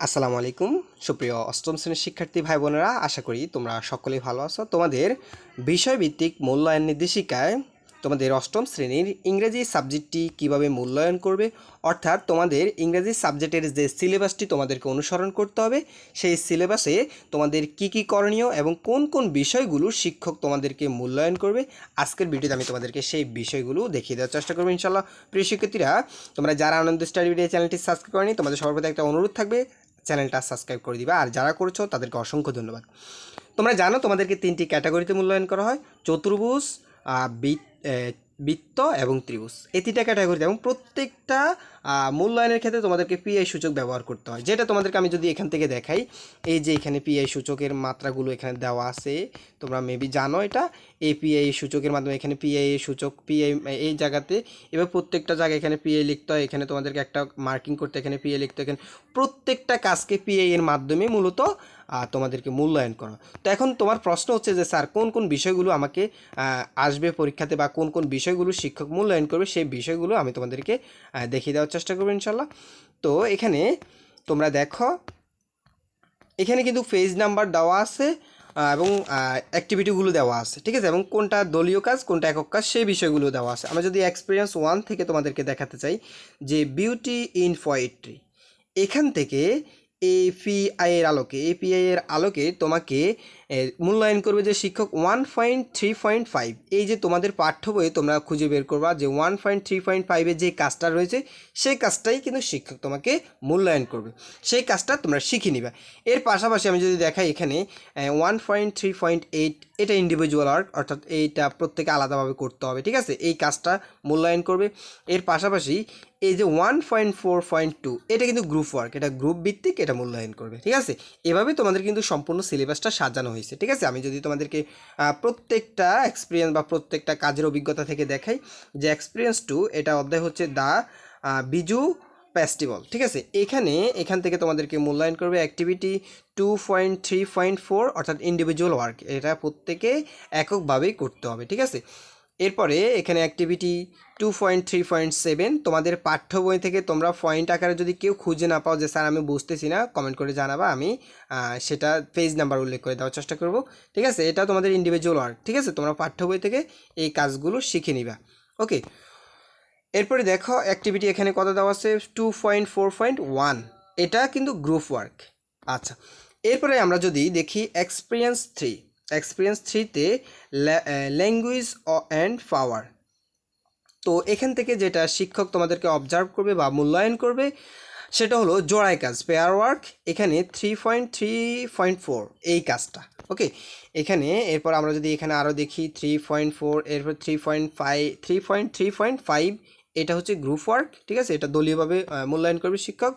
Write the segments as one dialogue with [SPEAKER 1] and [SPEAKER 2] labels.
[SPEAKER 1] আসসালামু আলাইকুম। সুপ্রিয় অষ্টম শ্রেণির শিক্ষার্থী ভাই বোনেরা, আশা করি তোমরা সকলেই ভালো আছো। তোমাদের বিষয়ভিত্তিক মূল্যায়ন নির্দেশিকায় তোমাদের অষ্টম শ্রেণির ইংরেজি সাবজেক্টটি কীভাবে মূল্যায়ন করবে, অর্থাৎ তোমাদের ইংরেজি সাবজেক্টের যে সিলেবাসটি তোমাদেরকে অনুসরণ করতে হবে, সেই সিলেবাসে তোমাদের কি কি করণীয় এবং কোন কোন বিষয়গুলো শিক্ষক তোমাদেরকে মূল্যায়ন করবে, আজকের ভিডিওতে আমি তোমাদেরকে সেই বিষয়গুলো দেখিয়ে দেওয়ার চেষ্টা করব ইনশাল্লাহ প্রিয় শিক্ষার্থীরা, তোমরা যারা আনন্দ স্টাডি ভিডিও চ্যানেলটি সাবস্ক্রাইব করেনি, তোমাদের প্রতি একটা অনুরোধ থাকবে চ্যানেলটা সাবস্ক্রাইব করে দিবে। আর যারা করেছ, তাদেরকে অসংখ্য ধন্যবাদ। তোমরা জানো, তোমাদেরকে তিনটি ক্যাটাগরিতে মূল্যায়ন করা হয়। চতুর্ভুজ বৃত্ত এবং ত্রিভুজ। এই তিনটা ক্যাটাগরিতে এবং প্রত্যেকটা মূল্যায়নের ক্ষেত্রে তোমাদেরকে পিআই সূচক ব্যবহার করতে হয়। যেটা তোমাদেরকে আমি যদি এখান থেকে দেখাই, এই যে এখানে পিআই সূচকের মাত্রাগুলো এখানে দেওয়া আছে, তোমরা মেবি জানো এটা। এই পিআই সূচকের মাধ্যমে এখানে পিআই সূচক পিআই এই জায়গাতে এবার প্রত্যেকটা জায়গায় এখানে পিআই লিখতে হয়। এখানে তোমাদেরকে একটা মার্কিং করতে এখানে পিআই লিখতে এখানে প্রত্যেকটা কাজকে পিআই এর মাধ্যমে মূলত তোমাদেরকে মূল্যায়ন করা তো এখন তোমার প্রশ্ন হচ্ছে যে, স্যার, কোন কোন বিষয়গুলো আমাকে আসবে পরীক্ষাতে বা কোন কোন বিষয়গুলো শিক্ষক মূল্যায়ন করবে, সেই বিষয়গুলো আমি তোমাদেরকে দেখিয়ে দেওয়ার চেষ্টা করব ইনশাল্লাহ। তো এখানে তোমরা দেখো, এখানে কিন্তু পেজ নাম্বার দেওয়া আছে এবং অ্যাক্টিভিটিগুলো দেওয়া আছে, ঠিক আছে? এবং কোনটা দলীয় কাজ, কোনটা একক কাজ, সেই বিষয়গুলো দেওয়া আছে। আমরা যদি এক্সপিরিয়েন্স ওয়ান থেকে তোমাদেরকে দেখাতে চাই, যে বিউটি ইন পোয়েট্রি এখান থেকে এপিআই এর আলোকে এপিআই এর আলোকে তোমাকে মূল্যায়ন করবে যে শিক্ষক one point three point five এই যে তোমাদের পাঠ্য বইয়ে তোমরা খুঁজে বের করবা যে ওয়ান পয়েন্ট থ্রি পয়েন্ট ফাইভের যে কাজটা রয়েছে, সেই কাজটাই কিন্তু শিক্ষক তোমাকে মূল্যায়ন করবে। সেই কাজটা তোমরা শিখে নিবা। এর পাশাপাশি আমি যদি দেখাই এখানে one point three point eight এটা ইন্ডিভিজুয়াল আর্ট অর্থাৎ এইটা প্রত্যেকে আলাদাভাবে করতে হবে, ঠিক আছে? এই কাজটা মূল্যায়ন করবে। এর পাশাপাশি এই যে one point four point two এটা কিন্তু গ্রুপ ওয়ার্ক এটা গ্রুপ ভিত্তিক এটা মূল্যায়ন করবে, ঠিক আছে? এভাবে তোমাদের কিন্তু সম্পূর্ণ সিলেবাসটা সাজানো হয়েছে। ঠিক আছে? আমি যদি তোমাদেরকে প্রত্যেকটা এক্সপিরিয়েন্স বা প্রত্যেকটা কাজের অভিজ্ঞতা থেকে দেখাই, যে এক্সপিরিয়েন্স টু এটা অধ্যায় হচ্ছে দ্য বিজু ফেস্টিভ্যাল ঠিক আছে? এখানে, এখান থেকে তোমাদেরকে মূল্যায়ন করবে activity two point three point four অর্থাৎ ইন্ডিভিজুয়াল ওয়ার্ক এটা প্রত্যেকে এককভাবেই করতে হবে, ঠিক আছে? এরপরে এখানে activity two point three point seven তোমাদের পাঠ্য বই থেকে তোমরা পয়েন্ট আকারে যদি কেউ খুঁজে না পাও যে, স্যার, আমি বুঝতেছি না কমেন্ট করে জানাবা, আমি সেটা পেজ নাম্বার উল্লেখ করে দেওয়ার চেষ্টা করব। ঠিক আছে? এটা তোমাদের ইন্ডিভিজুয়াল ওয়ার্ক ঠিক আছে? তোমরা পাঠ্য বই থেকে এই কাজগুলো শিখে নিবা। ওকে এরপরে দেখো অ্যাক্টিভিটি এখানে কত দেওয়া আছে? Two point four point one এটা কিন্তু গ্রুপ ওয়ার্ক আচ্ছা। এরপরে আমরা যদি দেখি এক্সপিরিয়েন্স থ্রি এক্সপিরিয়েন্স থ্রিতে ল্যাঙ্গুয়েজ অ্যান্ড পাওয়ার তো এখান থেকে যেটা শিক্ষক তোমাদেরকে অবজার্ভ করবে বা মূল্যায়ন করবে, সেটা হলো জোড়ায় কাজ পেয়ার ওয়ার্ক এখানে three point three point four এই কাজটা ওকে এখানে এরপর আমরা যদি এখানে আরও দেখি থ্রি পয়েন্ট ফোর এরপর three point five three point three point five এটা হচ্ছে গ্রুপ ওয়ার্ক ঠিক আছে? এটা দলীয়ভাবে মূল্যায়ন করবে শিক্ষক।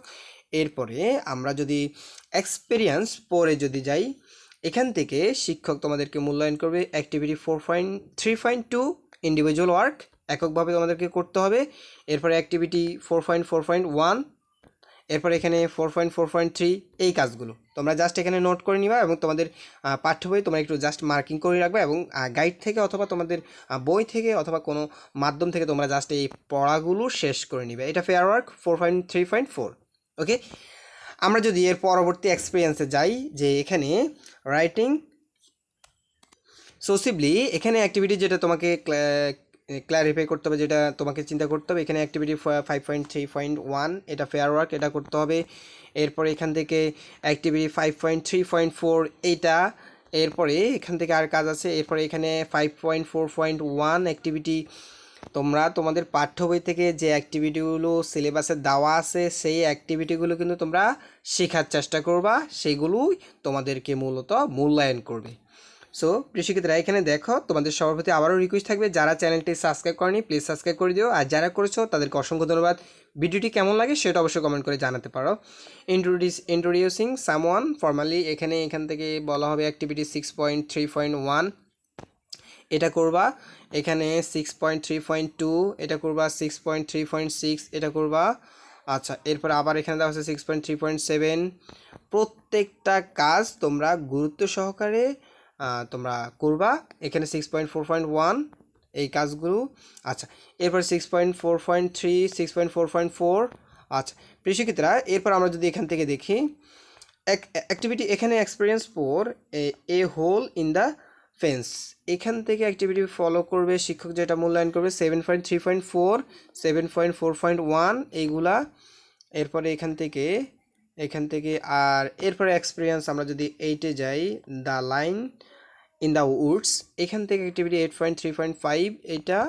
[SPEAKER 1] এরপরে আমরা যদি এক্সপিরিয়েন্স পরে যদি যাই এখান থেকে শিক্ষক তোমাদেরকে মূল্যায়ন করবে activity four point three point two individual work এককভাবে তোমাদেরকে করতে হবে। এরপরে activity four point four point one এরপর এখানে four point four point three এই কাজগুলো। তোমরা জাস্ট এখানে নোট করে নিবা এবং তোমাদের পাঠ্য বই তোমরা একটু জাস্ট মার্কিং করে রাখবে এবং গাইড থেকে অথবা তোমাদের বই থেকে অথবা কোনো মাধ্যম থেকে তোমরা জাস্ট এই পড়াগুলো শেষ করে নিবে। এটা fair work four point three point four okay আমরা যদি এর পরবর্তী এক্সপিরিয়েন্সে যাই, যে এখানে রাইটিং সোসিবলি, এখানে অ্যাক্টিভিটি যেটা তোমাকে ক্ল্যারিফাই করতে হবে, যেটা তোমাকে চিন্তা করতে হবে, এখানে activity five point three point one এটা ফেয়ার ওয়ার্ক এটা করতে হবে। এরপরে এখান থেকে activity five point three point four এইটা এরপরে এখান থেকে আর কাজ আছে, এরপরে এখানে five point four point one activity তোমরা তোমাদের পাঠ্য বই থেকে যে অ্যাক্টিভিটিগুলো সিলেবাসে দেওয়া আছে, সেই অ্যাক্টিভিটিগুলো কিন্তু তোমরা শেখার চেষ্টা করবা, সেগুলোই তোমাদেরকে মূলত মূল্যায়ন করবে। সো প্রিয় শিক্ষিতরা এখানে দেখো, তোমাদের সবার প্রতি আবারও রিকোয়েস্ট থাকবে, যারা চ্যানেলটি সাবস্ক্রাইব করেনি প্লিজ সাবস্ক্রাইব করে দিও, আর যারা করেছ, তাদেরকে অসংখ্য ধন্যবাদ। ভিডিওটি কেমন লাগে সেটা অবশ্যই কমেন্ট করে জানাতে পারো। ইন্ট্রোডিউস ইন্ট্রোডিউসিং সামওয়ান ফর্মালি এখানে এখান থেকে বলা হবে activity six point three point one এটা করবা। এখানে six point three point two এটা করবা six point three point six এটা করবা। আচ্ছা এরপর আবার এখানে দেওয়া আছে six point three point seven প্রত্যেকটা কাজ তোমরা গুরুত্ব সহকারে তোমরা করবা। এখানে six point four point one এই কাজগুলো। আচ্ছা এরপর six point four point three six point four point four আচ্ছা প্রশিক্ষিতরা এরপর আমরা যদি এখান থেকে দেখি, এক অ্যাক্টিভিটি এখানে experience four a hole in the fence. এখান থেকে অ্যাক্টিভিটি ফলো করবে শিক্ষক যেটা মূল্যায়ন করবে seven point three point four seven point four point one এইগুলা। এরপরে এখান থেকে এখান থেকে আর এরপরে এক্সপিরিয়েন্স আমরা যদি এইটে যাই the line in the woods এখান থেকে activity eight point three point five এটা।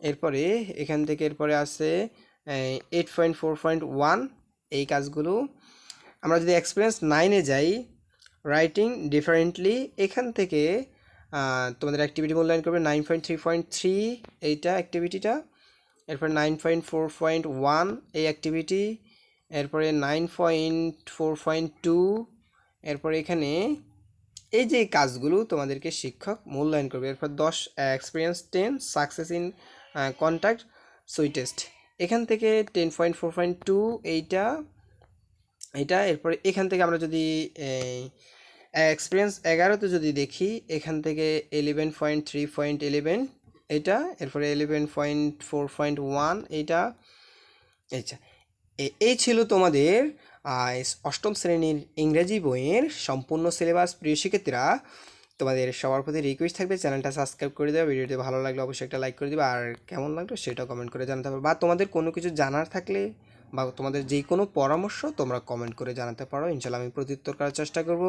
[SPEAKER 1] এরপরে এখান থেকে এরপরে আছে eight point four point one এই কাজগুলো। আমরা যদি এক্সপিরিয়েন্স নাইনে যাই রাইটিং ডিফারেন্টলি এখান থেকে তোমাদের অ্যাক্টিভিটি মূল্যায়ন করবে nine point three point three এইটা অ্যাক্টিভিটিটা এরপরে nine point four point one এই অ্যাক্টিভিটি এরপরে nine point four point two এরপরে এখানে এই যে কাজগুলো তোমাদেরকে শিক্ষক মূল্যায়ন করবে। এরপর দশ experience ten success in contact sweetest এখান থেকে ten point four point two এইটা এটা এরপরে এখান থেকে আমরা যদি এক্সপিরিয়েন্স এগারোতে যদি দেখি, এখান থেকে eleven point three point eleven এটা, এরপরে eleven point four point one এইটা আচ্ছা এই ছিল তোমাদের অষ্টম শ্রেণির ইংরেজি বইয়ের সম্পূর্ণ সিলেবাস। প্রিয় শিক্ষার্থীরা, তোমাদের সবার প্রতি রিকোয়েস্ট থাকবে, চ্যানেলটা সাবস্ক্রাইব করে দেবে ভিডিওটি ভালো লাগলে অবশ্যই একটা লাইক করে দিবে, আর কেমন লাগল সেটাও কমেন্ট করে জানাতে পারো। বা তোমাদের কোনো কিছু জানার থাকলে, বা তোমাদের যে কোনো পরামর্শ তোমরা কমেন্ট করে জানাতে পারো ইনশাল্লাহ আমি প্রত্যুত্তর করার চেষ্টা করব।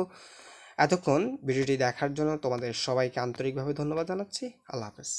[SPEAKER 1] এতক্ষণ ভিডিওটি দেখার জন্য তোমাদের সবাইকে আন্তরিকভাবে ধন্যবাদ জানাচ্ছি। আল্লাহ হাফেজ।